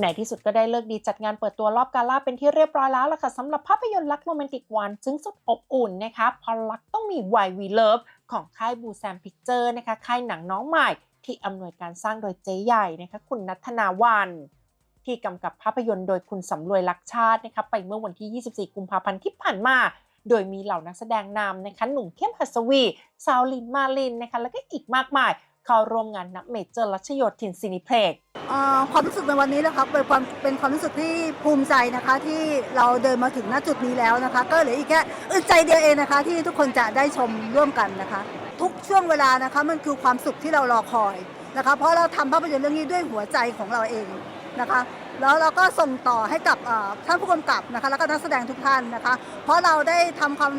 ในที่สุดก็ได้เลิกดีจัดงานเปิดตัวรอบกาล่าเป็นที่เรียบร้อยแล้วล่ะค่ะสำหรับภาพยนตร์รักโรแมนติกวานซึ้งสุดอบอุ่นนะคะพอรักต้องมี Why We Love ของค่ายบูแซมพิกเจอร์นะคะค่ายหนังน้องใหม่ที่อำนวยการสร้างโดยเจ๊ใหญ่นะคะคุณนัทนาวันที่กำกับภาพยนตร์โดยคุณสำรวยลักษชาตินะคะไปเมื่อวันที่ 24 กุมภาพันธ์ที่ผ่านมา โดยมีเหล่านักแสดงนำนะคะหนุ่มเข้มหัสวี สาวลินมาลินนะคะแล้วก็อีกมากมายเข้าร่วมงานนักเมเจอร์รัชโยธินซินิเพล็ก ความรู้สึกในวันนี้นะครับเป็นความเป็นความรู้สึกที่ภูมิใจนะคะ ที่เราเดินมาถึงณจุดนี้แล้วนะคะ ก็เหลืออีกแค่อึดใจเดียวเองนะคะ ที่ทุกคนจะได้ชมร่วมกันนะคะ ทุกช่วงเวลานะคะมันคือความสุขที่เรารอคอยนะคะ เพราะเราทำภาพยนตร์เรื่องนี้ด้วยหัวใจของเราเองนะคะ แล้วเราก็ส่งต่อให้กับท่านผู้กำกับนะคะ แล้วก็นักแสดงทุกท่านนะคะ เพราะเราได้ทำความ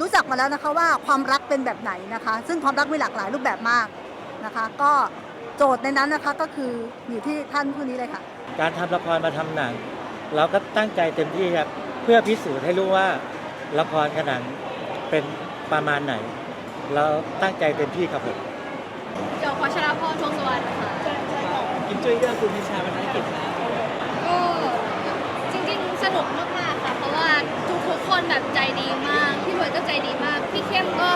รู้จักมาแล้วนะคะว่าความรักเป็นแบบไหนนะคะ ซึ่งความรักมีหลากหลายรูปแบบมากนะคะ ก็ โจทย์ในนั้นนะคะก็คืออยู่ที่ท่านผู้นี้เลยค่ะ การทำละครมาทำหนัง เราก็ตั้งใจเต็มที่ครับเพื่อพิสูจน์ให้รู้ว่าละครกับหนังเป็นประมาณไหน เราตั้งใจเต็มที่ครับผม เดี๋ยวพัชรพรทวงสุวรรณค่ะ กินจุ้ยเรื่องคุณพิชาบรรณกิจนะก็จริงๆ สนุกมากๆค่ะ เพราะว่าทุกๆคนแบบใจดีมาก พี่รวยก็ใจดีมาก พี่เข้มก็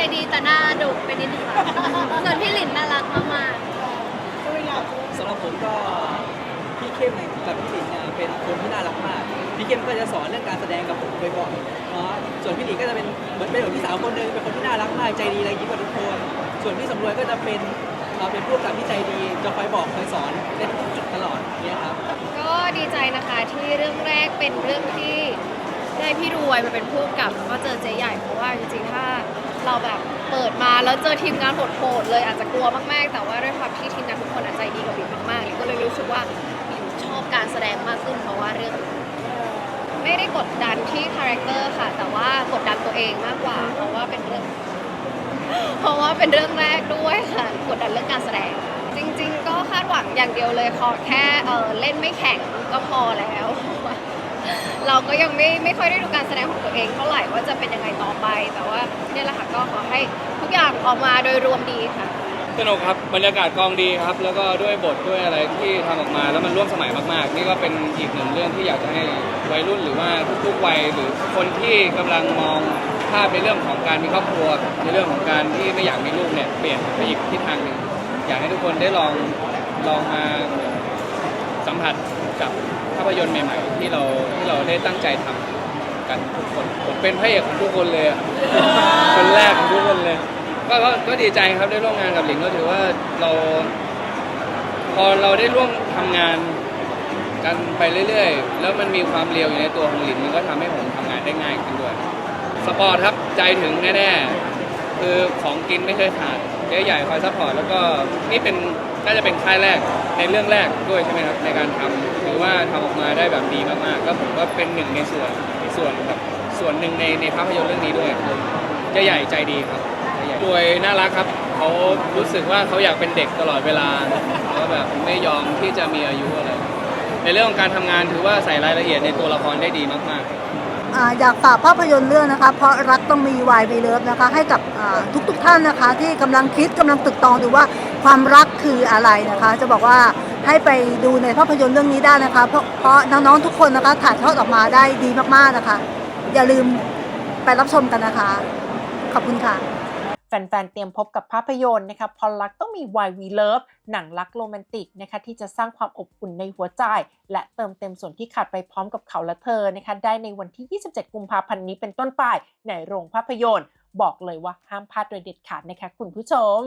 ใจดีแต่หน้าดุไปนิดนึงค่ะส่วนพี่หลินน่ารักมากๆสำหรับผมก็พี่เข้มกับพี่หลินเนี่ยเป็นคนที่น่ารักมากพี่เข้มก็จะสอนเรื่องการแสดงกับผมบ่อยๆเนาะส่วนพี่หลินก็จะเป็นเหมือนเป็นเหมือนพี่สาวคนหนึงเป็นคนที่น่ารักมากใจดีและยิ้มกับทุกคนส่วนพี่สำรวยก็จะเป็นเราเป็นผู้กำกับที่ใจดีจะคอยบอกคอยสอนในทุกจุดตลอดเนี่ยครับก็ดีใจนะคะที่เรื่องแรกเป็นเรื่องที่ได้พี่รวยมาเป็นผู้กำกับแล้วก็เจอเจ๊ใหญ่เพราะว่าจริงๆถ้า เราแบบเปิดมาแล้วเจอทีมงานโหดๆเลยอาจจะกลัวมากๆ แต่ว่าด้วยความที่ทีมงานทุกคนอะใจดีกับบิ๊มากๆก็เลยรู้สึกว่าบิ๊ชอบการแสดงมากขึ้นเพราะว่าเรื่อง ไม่ได้กดดันที่คาแรคเตอร์ค่ะ แต่ว่ากดดันตัวเองมากกว่า เพราะว่าเป็นเรื่อง เพราะว่าเป็นเรื่องแรกด้วยค่ะกดดันเรื่องการแสดง จริง ๆ ก็คาดหวังอย่างเดียวเลยขอแค่เออเล่นไม่แข็งก็พอแล้ว ก็ยังไม่ไม่ค่อยได้ดูการแสดงของตัวเองเท่าไหร่ว่าจะเป็นยังไงต่อไป แต่ว่าเนี่ยแหละค่ะก็ขอให้ทุกอย่างออกมาโดยรวมดีค่ะ สนุกครับบรรยากาศกองดีครับ แล้วก็ด้วยบทด้วยอะไรที่ทำออกมาแล้วมันร่วมสมัยมากๆ นี่ก็เป็นอีกหนึ่งเรื่องที่อยากจะให้วัยรุ่นหรือว่าทุกๆวัยหรือคนที่กำลังมองภาพในเรื่องของการมีครอบครัว ในเรื่องของการที่ไม่อยากมีลูกเนี่ยเปลี่ยนไปอีกทิศทางหนึ่งอยากให้ทุกคนได้ลองลองมา ผัสกับภาพยนตร์ใหม่ ๆ ที่เราที่เราได้ตั้งใจทำกันทุกคนผมเป็นพระเอกของทุกคนเลยอะคนแรกของทุกคนเลยก็ก็ก็ดีใจครับได้ร่วมงานกับหลิงก็ถือว่าเราพอเราได้ร่วมทำงานกันไปเรื่อยๆ แล้วมันมีความเร็วอยู่ในตัวของหลินมันก็ทำให้ผมทำงานได้ง่ายขึ้นด้วย สปอร์ตครับใจถึงแน่ๆคือของกินไม่เคยขาดเจ๊ใหญ่คอยซัพพอร์ตแล้วก็นี่เป็นน่าจะเป็นค่ายแรก ในเรื่องแรกด้วยใช่ไหมครับในการทำถือว่าทำออกมาได้แบบดีมากๆ ก็ผมก็เป็นหนึ่งในส่วนส่วนแบบส่วนหนึ่งในในภาพยนตร์เรื่องนี้ด้วยเจ๊ใหญ่ใจดีครับเจ๊ใหญ่รวยน่ารักครับเขารู้สึกว่าเขาอยากเป็นเด็กตลอดเวลาแล้วแบบไม่ยอมที่จะมีอายุอะไร ในเรื่องของการทำงานถือว่าใส่รายละเอียดในตัวละครได้ดีมากๆ อ่าอยากฝากภาพยนตร์เรื่องนะคะ เพราะรักต้องมีวายวีเลิฟนะคะ ให้กับอ่าทุกๆท่านนะคะ ที่กำลังคิดกำลังตึกตองดูว่า ความรักคืออะไรนะคะ จะบอกว่าให้ไปดูในภาพยนตร์เรื่องนี้ได้นะคะ เพราะเพราะน้องๆทุกคนนะคะถ่ายทอดออกมาได้ดีมากๆนะคะ อย่าลืมไปรับชมกันนะคะ ขอบคุณค่ะ แฟนๆ เตรียมพบกับภาพยนตร์นะคะพอรักต้องมี Why We Love หนังรักโรแมนติกนะคะที่จะสร้างความอบอุ่นในหัวใจ และเติมเต็มส่วนที่ขาดไปพร้อมกับเขาและเธอนะคะได้ในวันที่ 27 กุมภาพันธ์นี้เป็นต้นไปในโรงภาพยนตร์ บอกเลยว่าห้ามพลาดโดยเด็ดขาดนะคะคุณผู้ชม